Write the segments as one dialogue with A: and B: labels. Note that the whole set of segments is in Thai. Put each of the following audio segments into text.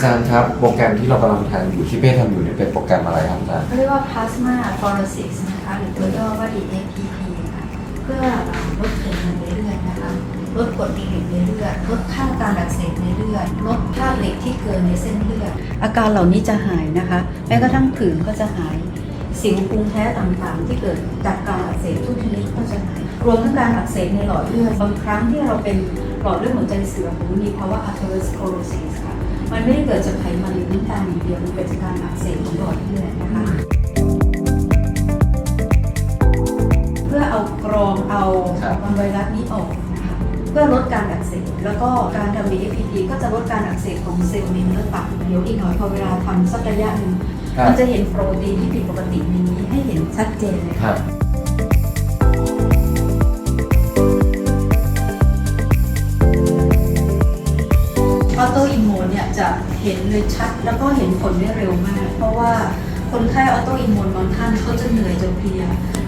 A: อาจารย์ครับ โปรแกรมที่เรากำลังทำอยู่ที่เป้ทำอยู่เนี่ยเป็นโปรแกรมอะไรครับอาจารย์
B: เขาเรียกว่า plasma phoresis นะคะหรือตัวย่อว่า DAPP ค่ะเพื่อลดไขมันในเลือดนะคะลดกรดดีลิกในเลือดลดค่าการอักเสบในเลือดลดธาตุเหล็กที่เกินในเส้นเลือด อาการเหล่านี้จะหายนะคะ แม้กระทั่งผื่นก็จะหาย สิวภูมิแพ้ต่างๆ ที่เกิดจากการอักเสบทุกชนิดก็จะหาย รวมทั้งการอักเสบในหลอดเลือดบางครั้งที่เราเป็นหลอดเลือดหัวใจเสื่อมหรือมีภาวะ atherosclerosis ค่ะ มันไม่ได้เกิดจากไขมันหรือน้ำตาลอย่างเดียวมันเกิดจากการอักเสบของหลอดเลือดนะคะ เพื่อเอากรองเอา
A: ครับ
B: มันไวรัสนี้ออกนะคะเพื่อลดการอักเสบแล้วก็การทำ DFPP ก็จะลดการอักเสบของเซลล์ในเนื้อตับเดี๋ยวอีกหน่อยพอเวลาทำสักระยะหนึ่ง
A: ครับ
B: มันจะเห็นโปรตีนที่ผิดปกติในนี้ให้เห็นชัดเจนเลย
A: ค
B: ค่ะ เนี่ยจะเห็นเลยชัด แล้วก็เห็นผลได้เร็วมาก เพราะว่าคนไข้ออโตอิมมูนบางท่านเขาจะเหนื่อยจะเพลีย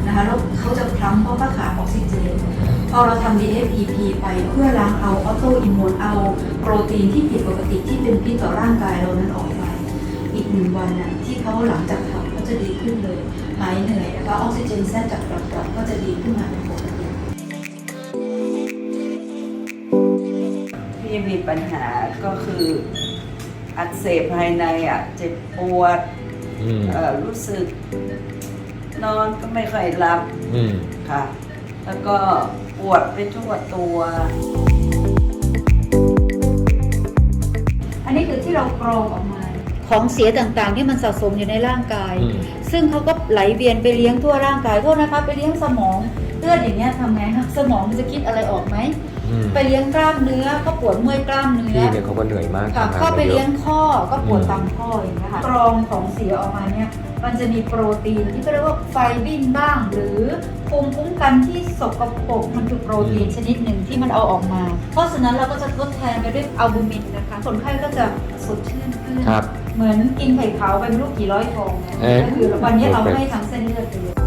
B: นะคะแล้วเขาจะพลั้มเพราะว่าขาดออกซิเจนพอเราทำ DFPP ไปเพื่อล้างเอาออโตอิมมูนเอาโปรตีนที่ผิดปกติที่เป็นพิษต่อร่างกายเรานั้นออกไป อีกหนึ่งวันนะที่เขาหลังจากทำก็จะดีขึ้นเลยหายเหนื่อยแล้วออกซิเจนแทรกจากปอดๆก็จะดีขึ้นมาเป็นปกติ
C: ที่มีปัญหาก็คือ อักเสบภายในอะเจ็บปวด
A: อืม
C: เอ่อรู้สึก นอนก็ไม่ค่อยหลับ
A: อืม
C: ค่ะ แล้วก็ปวดไปทั่วตัว
B: อันนี้คือที่เรากรองออกมา ของเสียต่างๆที่มันสะสมอยู่ในร่างกาย
A: อืม
B: ซึ่งเขาก็ไหลเวียนไปเลี้ยงทั่วร่างกายโทษนะคะไปเลี้ยงสมอง เลือดอย่างเงี้ยทำไงคะสมองมันจะคิดอะไรออกไหม
A: อืม
B: ไปเลี้ยงกล้ามเนื้อก็ปวดเมื่อยกล้ามเนื้อ
A: พี่เนี่ยเขาก็เหนื่อยมาก
B: ค่ะ
A: ทำงาน
B: เข้าไป
A: มาเย
B: เลี้ย
A: อะ
B: งข้อก็ปวด
A: อืม
B: ตามข้ออย่างเงี้ยค่ะกรองของเสียออกมาเนี่ยมันจะมีโปรตีนที่เรียกว่าไฟบินบ้าง หรือภูมิคุ้มกันที่สกปรกมันคือโปรตีนชนิดหนึ่งที่มันเอาออกมา เพราะฉะนั้นเราก็จะทดแทนไปด้วยอัลบูมินนะคะคนไข้ก็จะสดชื่นขึ้น
A: ครับ
B: เหมือนกินไข่ขาวไปไม่รู้กี่ร้อยฟองนะ
A: เอ๊ะ
B: ก็คือวันนี้เราให้ทั้งเส้นเลือดไปเลย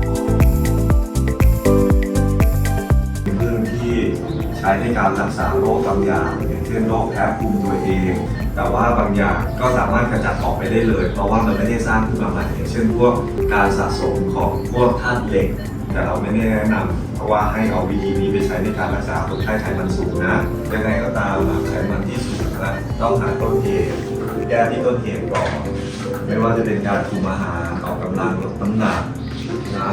D: ใช้ในการรักษาโรคบางอย่างอย่างเช่นโรคแพ้ภูมิตัวเอง แต่ว่าบางอย่างก็สามารถกระจัดออกไปได้เลย เพราะว่ามันไม่ได้สร้างขึ้นมาใหม่อย่างเช่นพวกการสะสมของพวกธาตุเหล็ก แต่เราไม่ได้แนะนำเพราะว่าให้เอาวิธีนี้ไปใช้ในการรักษาคนไข้ไขมันสูงนะยังไงก็ตามไขมันที่สูงนะต้องหาต้นเหตุแก้ที่ต้นเหตุก่อนไม่ว่าจะเป็นการคุมอาหารออกกำลังลดน้ำหนักนะ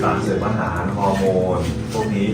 D: สารเสริมอาหารฮอร์โมนพวกนี้